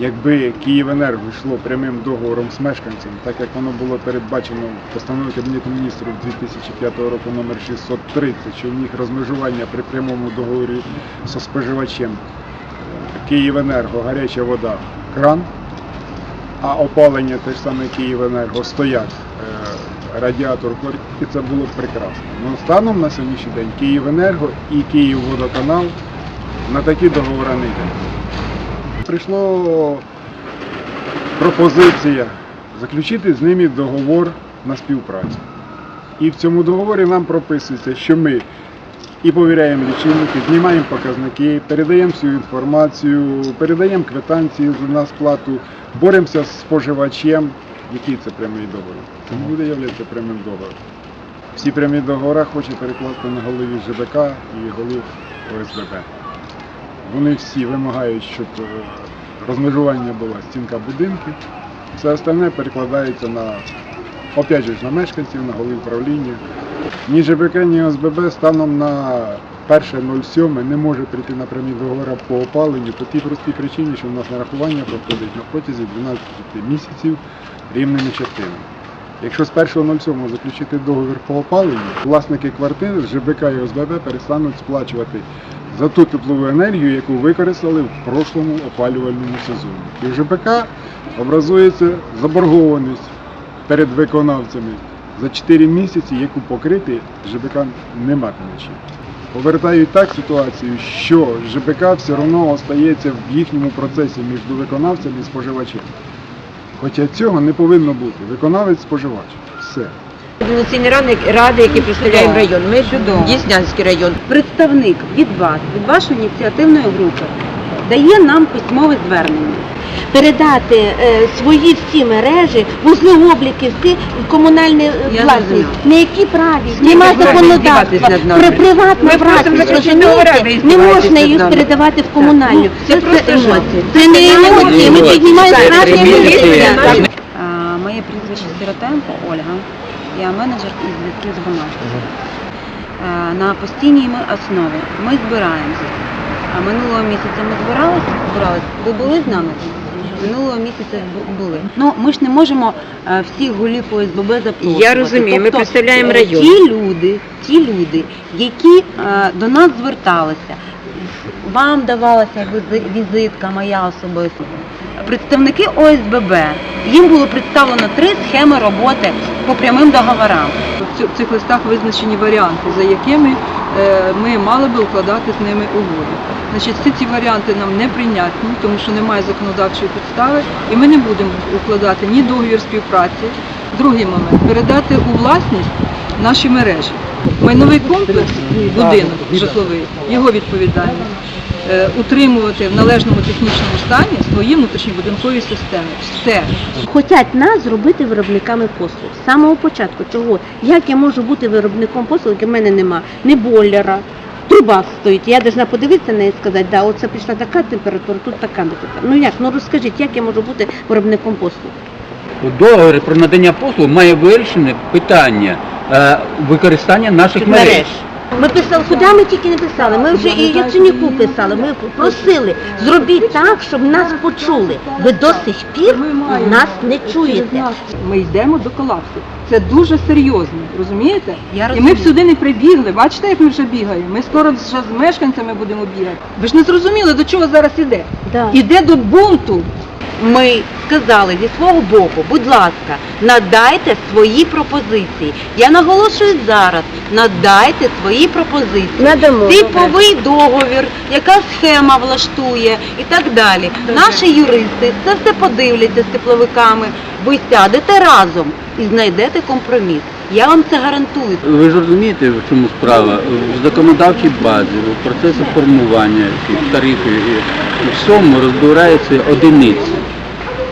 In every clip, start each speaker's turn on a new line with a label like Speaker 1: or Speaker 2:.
Speaker 1: Якби Київенерго йшло прямим договором з мешканцем, так як воно було передбачено в постанові Кабінету міністрів 2005 року номер 630, що в них розмежування при прямому договорі зі споживачем Київенерго, гаряча вода, кран, а опалення те ж саме Київенерго стоять е, радіатор, і це було б прекрасно. Ну, станом на сьогоднішній день Київенерго і Київводоканал на такі договори не йдуть. Прийшло пропозиція заключити з ними договор на співпрацю. І в цьому договорі нам прописується, що ми і повіряємо лічильники, знімаємо показники, передаємо всю інформацію, передаємо квитанції на сплату, боремося з споживачем. Який це прямий договір? Не буде являтися прямим договором. Всі прямі договори хоче перекласти на голові ЖБК і голів ОСББ. Вони всі вимагають, щоб е, розмежування була стінка будинку. Все остальне перекладається на, опять же, на мешканців, на голів управління. Ні ЖБК, ні ОСББ станом на 1.07 не може прийти на прямі договори по опаленню по тій простій причині, що в нас нарахування проходить на протязі 12 місяців рівними частинами. Якщо з 1.07 заключити договір по опаленню, власники квартир з ЖБК і ОСББ перестануть сплачувати за ту теплову енергію, яку використали в прошлому опалювальному сезоні. І в ЖБК образується заборгованість перед виконавцями за 4 місяці, яку покрити ЖБК не матиме чим. Повертають так ситуацію, що ЖБК все одно остається в їхньому процесі між виконавцем і споживачем. Хоча цього не повинно бути. Виконавець споживач. Все.
Speaker 2: Координаційні ради, ради, які представляємо район. Ми. Діснянський район.
Speaker 3: представник від вас, від вашої ініціативної групи, дає нам письмове звернення.
Speaker 4: передати е, свої всі мережі, вузли обліки, всі комунальні е, власність. На які праві? Нема законодавства. При приватну власність, розумієте, не можна
Speaker 2: нами.
Speaker 4: передавати в комунальну.
Speaker 2: Ну, це просто
Speaker 4: емоції. Це не емоції, ми піднімаємо
Speaker 2: емоції.
Speaker 4: емоції.
Speaker 3: Моє прізвище Сиротенко Ольга. Я менеджер із зв'язків з громадськістю. На постійній ми основі ми збираємося. А минулого місяця ми збиралися, збиралися. Ви були з нами? Минулого місяця були. Ну ми ж не можемо е, всіх голів ОСББ запрошувати.
Speaker 2: Я розумію, ми представляємо
Speaker 3: е,
Speaker 2: район.
Speaker 3: Ті люди, ті люди, які е, до нас зверталися, вам давалася візитка моя особиста. Представники ОСББ, їм було представлено три схеми роботи по прямим договорам.
Speaker 5: В цих листах визначені варіанти, за якими е, ми мали би укладати з ними угоду. Значить, всі ці варіанти нам не прийнятні, тому що немає законодавчої підстави, і ми не будемо укладати ні договір співпраці. Другий момент передати у власність наші мережі. Майновий комплекс, будинок житловий, його відповідальність. Е, Утримувати в належному технічному стані свої внутрішньобудинкові системи. Все.
Speaker 4: Хотять нас зробити виробниками послуг. З самого початку. Чого? Як я можу бути виробником послуг, як в мене нема ні бойлера, труба стоїть. Я должна подивитися на неї і сказати, да, оце пішла така температура, тут така температура. Ну як? Ну розкажіть, як я можу бути виробником послуг?
Speaker 6: У договорі про надання послуг має вирішене питання е, використання наших мереж.
Speaker 4: Ми писали, куди ми тільки не писали. Ми вже і Яценюку писали. Ми просили, зробіть так, щоб нас почули. Ви до сих пір нас не чуєте.
Speaker 5: Ми йдемо до колапсу. Це дуже серйозно, розумієте?
Speaker 3: Я
Speaker 5: І ми б сюди не прибігли. Бачите, як ми вже бігаємо? Ми скоро вже з мешканцями будемо бігати. Ви ж не зрозуміли, до чого зараз іде.
Speaker 4: Да.
Speaker 5: Іде до бунту.
Speaker 3: Ми сказали зі свого боку, будь ласка, надайте свої пропозиції. Я наголошую зараз, надайте свої пропозиції.
Speaker 4: Надамо.
Speaker 3: Типовий договір, яка схема влаштує і так далі. Наші юристи це все подивляться з тепловиками. Ви сядете разом і знайдете компроміс. Я вам це гарантую.
Speaker 6: Ви ж розумієте, в чому справа? В законодавчій базі, в процесі формування тарифів і в всьому розбираються одиниці.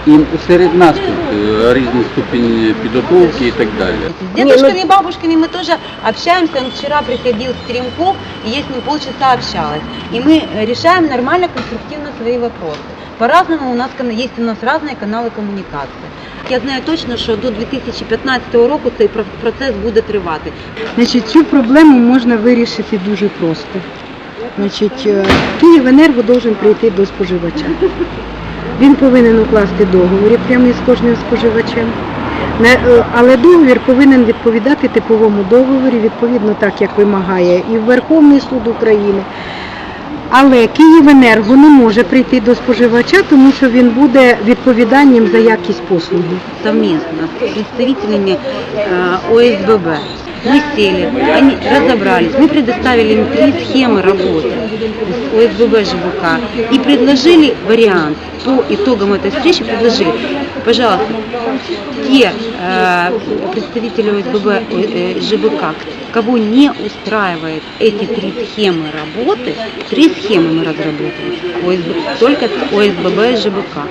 Speaker 6: І серед нас тут е, різний ступінь підготовки і так далі.
Speaker 3: С дедушками и бабушками мы тоже общаемся. Он вчера приходил Стрелков, и я с ним полчаса общалась. И мы э, решаем нормально, конструктивно свои вопросы. По-разному у нас кана- есть у нас разные каналы комунікації. Я знаю точно, що до 2015 року цей про- процес буде тривати.
Speaker 7: Значить, цю проблему можна вирішити дуже просто. Значить, е, Київенерго должен прийти до споживача. він повинен укласти договір прямий з кожним споживачем. Не- е, Але договір повинен відповідати типовому договорі, відповідно так, як вимагає і Верховний суд України. Але Київенерго не може прийти до споживача, тому що він буде відповідальним за якість послуги.
Speaker 3: совместно с представителями э, ОСББ. Мы сели, они разобрались, мы предоставили им три схемы работы с ОСББ ЖБК и предложили вариант. По итогам этой встречи предложили, пожалуйста, те э, представители ОСББ э, ЖБК, кого не устраивает эти три схемы работы, три схемы мы разработали, ОСБ, только ОСББ ЖБК.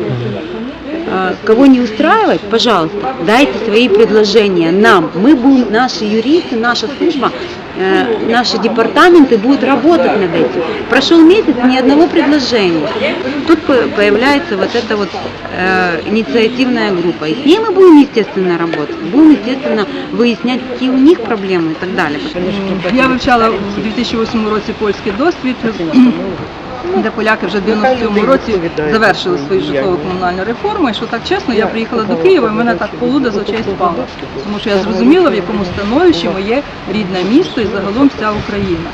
Speaker 3: А, Кого не устраивает, пожалуйста, дайте свои предложения нам. Мы будем, наши юристы, наша служба, э, наши департаменты будут работать над этим. Прошел месяц, ни одного предложения. Тут по- появляется вот эта вот э, инициативная группа. И с ней мы будем, естественно, работать. Будем, естественно, выяснять, какие у них проблемы и так далее.
Speaker 5: Я вивчала у 2008 році польський досвід, де поляки вже в 97 році завершили свою житлово-комунальну реформу. І що так чесно, я приїхала до Києва, і мене так полуда з очей спала. Тому що я зрозуміла, в якому становищі моє рідне місто і загалом вся Україна.